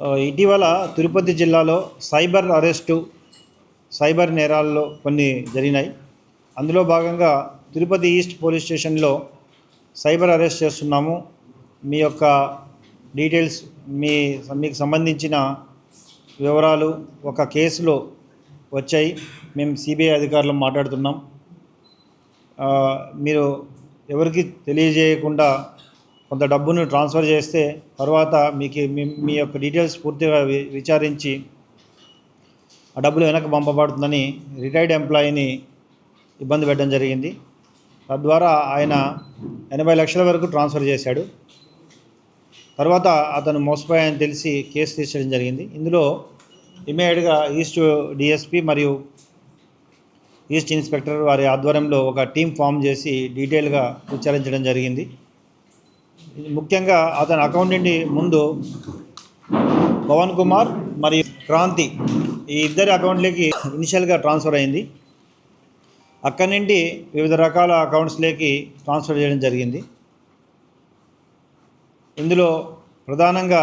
ఇటీవల తిరుపతి జిల్లాలో cyber arrest cyber నేరాల్లో కొన్ని జరిగినాయి. అందులో భాగంగా తిరుపతి ఈస్ట్ పోలీస్ స్టేషన్లో సైబర్ అరెస్ట్ చేస్తున్నాము. మీ యొక్క డీటెయిల్స్ మీ మీకు సంబంధించిన వివరాలు ఒక కేసులో వచ్చాయి. మేము సిబిఐ అధికారులు మాట్లాడుతున్నాం. మీరు ఎవరికి తెలియజేయకుండా కొంత డబ్బును ట్రాన్స్ఫర్ చేస్తే తర్వాత మీకు మీ మీ యొక్క డీటెయిల్స్ పూర్తిగా విచారించి ఆ డబ్బులు వెనక్కి పంపబడుతుందని రిటైర్డ్ ఎంప్లాయీని ఇబ్బంది పెట్టడం జరిగింది. తద్వారా ఆయన ఎనభై లక్షల వరకు ట్రాన్స్ఫర్ చేశాడు. తర్వాత అతను మోసపోయాయని తెలిసి కేసు తీర్చడం జరిగింది. ఇందులో ఇమీడియట్గా ఈస్ట్ డిఎస్పి మరియు ఈస్ట్ ఇన్స్పెక్టర్ వారి ఆధ్వర్యంలో ఒక టీం ఫామ్ చేసి డీటెయిల్గా విచారించడం జరిగింది. ముఖ్యంగా అతని అకౌంట్ నుండి ముందు పవన్ కుమార్ మరియు క్రాంతి ఈ ఇద్దరి అకౌంట్లకి ఇనిషియల్గా ట్రాన్స్ఫర్ అయింది. అక్కడి నుండి వివిధ రకాల అకౌంట్స్లోకి ట్రాన్స్ఫర్ చేయడం జరిగింది. ఇందులో ప్రధానంగా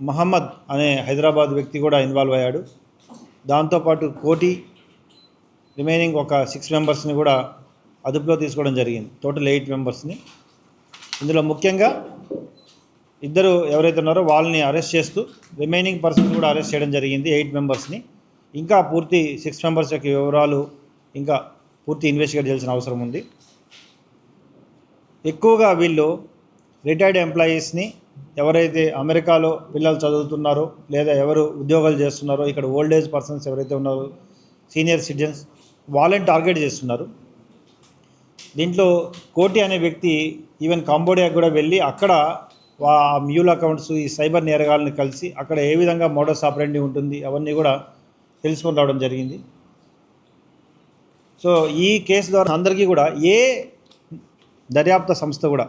మహమ్మద్ అనే హైదరాబాద్ వ్యక్తి కూడా ఇన్వాల్వ్ అయ్యాడు. దాంతోపాటు కోటి రిమైనింగ్ ఒక సిక్స్ మెంబర్స్ని కూడా అదుపులో తీసుకోవడం జరిగింది. టోటల్ ఎయిట్ మెంబర్స్ని ఇందులో ముఖ్యంగా ఇద్దరు ఎవరైతే ఉన్నారో వాళ్ళని అరెస్ట్ చేస్తూ రిమైనింగ్ పర్సన్ కూడా అరెస్ట్ చేయడం జరిగింది ఎయిట్ మెంబర్స్ని. ఇంకా పూర్తి సిక్స్ మెంబర్స్ యొక్క వివరాలు ఇంకా పూర్తి ఇన్వెస్టిగేట్ చేయాల్సిన అవసరం ఉంది. ఎక్కువగా వీళ్ళు రిటైర్డ్ ఎంప్లాయీస్ని ఎవరైతే అమెరికాలో పిల్లలు చదువుతున్నారో లేదా ఎవరు ఉద్యోగాలు చేస్తున్నారో ఇక్కడ ఓల్డ్ ఏజ్ పర్సన్స్ ఎవరైతే ఉన్నారో సీనియర్ సిటిజన్స్ వాళ్ళని టార్గెట్ చేస్తున్నారు. దీంట్లో కోటి అనే వ్యక్తి ఈవెన్ కాంబోడియాకి కూడా వెళ్ళి అక్కడ ఆ మ్యూల్ అకౌంట్స్ ఈ సైబర్ నేరగాళ్ళని కలిసి అక్కడ ఏ విధంగా మోడల్స్ ఆపరేండి ఉంటుంది అవన్నీ కూడా తెలుసుకొని రావడం జరిగింది. సో ఈ కేసు ద్వారా అందరికీ కూడా ఏ దర్యాప్తు సంస్థ కూడా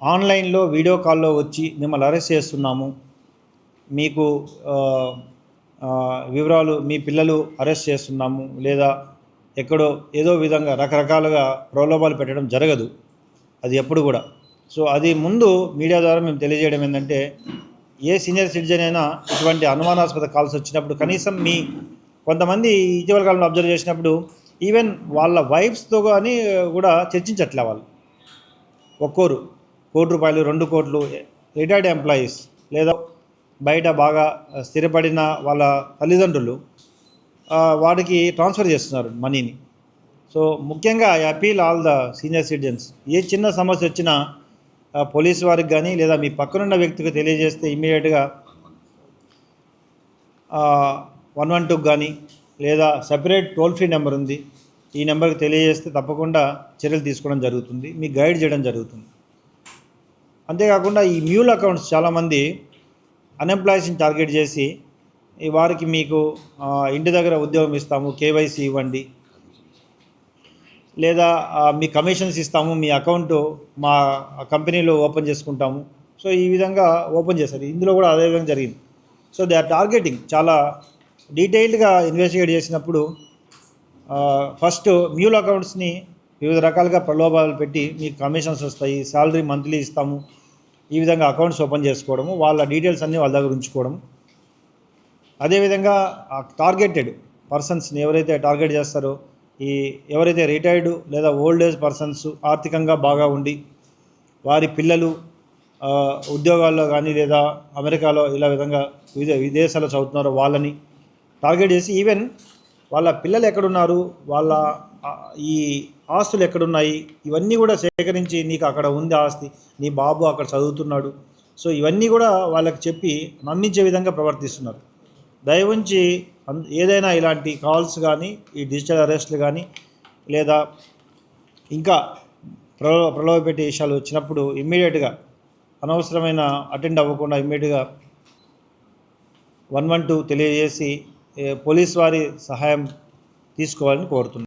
ఆన్లైన్లో వీడియో కాల్లో వచ్చి మిమ్మల్ని అరెస్ట్ చేస్తున్నాము. మీకు వివరాలు మీ పిల్లలు అరెస్ట్ చేస్తున్నాము. లేదా ఎక్కడో ఏదో విధంగా రకరకాలుగా ప్రలోభాలు పెట్టడం జరగదు. అది ఎప్పుడు కూడా. సో అది ముందు మీడియా ద్వారా మేము తెలియజేయడం ఏంటంటే ఏ సీనియర్ సిటిజన్ అయినా ఇటువంటి అనుమానాస్పద కాల్స్ వచ్చినప్పుడు కనీసం మీ కొంతమంది ఇటీవల కాలంలో అబ్జర్వ్ చేసినప్పుడు ఈవెన్ వాళ్ళ వైఫ్స్తో కానీ కూడా చర్చించట్లే వాళ్ళు. ఒక్కోరు కోటి రూపాయలు రెండు కోట్లు రిటైర్డ్ ఎంప్లాయీస్ లేదా బయట బాగా స్థిరపడిన వాళ్ళ తల్లిదండ్రులు వాడికి ట్రాన్స్ఫర్ చేస్తున్నారు మనీని. సో ముఖ్యంగా I appeal all the senior citizens. ఏ చిన్న సమస్య వచ్చినా పోలీస్ వారికి కానీ లేదా మీ పక్కనున్న వ్యక్తికి తెలియజేస్తే ఇమీడియట్గా వన్ వన్ టూకి కానీ లేదా సపరేట్ టోల్ ఫ్రీ నెంబర్ ఉంది ఈ నెంబర్కి తెలియజేస్తే తప్పకుండా చర్యలు తీసుకోవడం జరుగుతుంది మీకు గైడ్ చేయడం జరుగుతుంది. అంతేకాకుండా ఈ మ్యూల్ అకౌంట్స్ చాలామంది అన్ఎంప్లాయీస్ని టార్గెట్ చేసి వారికి మీకు ఇంటి దగ్గర ఉద్యోగం ఇస్తాము కేవైసీ ఇవ్వండి. లేదా మీ కమిషన్స్ ఇస్తాము మీ అకౌంట్ మా కంపెనీలో ఓపెన్ చేసుకుంటాము. సో ఈ విధంగా ఓపెన్ చేశారు. ఇందులో కూడా అదే విధంగా జరిగింది. So they are targeting. చాలా డీటెయిల్డ్గా ఇన్వెస్టిగేట్ చేసినప్పుడు ఫస్ట్ మ్యూల్ అకౌంట్స్ని వివిధ రకాలుగా ప్రలోభాలు పెట్టి మీకు కమిషన్స్ వస్తాయి శాలరీ మంత్లీ ఇస్తాము. ఈ విధంగా అకౌంట్స్ ఓపెన్ చేసుకోవడము వాళ్ళ డీటెయిల్స్ అన్నీ వాళ్ళ దగ్గర ఉంచుకోవడము. అదేవిధంగా టార్గెటెడ్ పర్సన్స్ని ఎవరైతే టార్గెట్ చేస్తారో ఈ ఎవరైతే రిటైర్డ్ లేదా ఓల్డ్ ఏజ్ పర్సన్స్ ఆర్థికంగా బాగా ఉండి వారి పిల్లలు ఉద్యోగాల్లో కానీ లేదా అమెరికాలో ఇలా విధంగా విదే విదేశాల్లో చదువుతున్నారో వాళ్ళని టార్గెట్ చేసి ఈవెన్ వాళ్ళ పిల్లలు ఎక్కడున్నారు వాళ్ళ ఈ ఆస్తులు ఎక్కడున్నాయి ఇవన్నీ కూడా సేకరించి నీకు అక్కడ ఉంది ఆస్తి నీ బాబు అక్కడ చదువుతున్నాడు. సో ఇవన్నీ కూడా వాళ్ళకి చెప్పి నమ్మించే విధంగా ప్రవర్తిస్తున్నారు. దయవుంచి అన్- ఏదైనా ఇలాంటి కాల్స్ కానీ ఈ డిజిటల్ అరెస్ట్లు కానీ లేదా ఇంకా ప్రలో ప్రలోభ పెట్టే విషయాలు వచ్చినప్పుడు ఇమ్మీడియట్గా అనవసరమైన అటెండ్ అవ్వకుండా ఇమ్మీడియట్గా వన్ వన్ టూ తెలియజేసి పోలీస్ వారి సహాయం తీసుకోవాలని కోరుతున్నాను.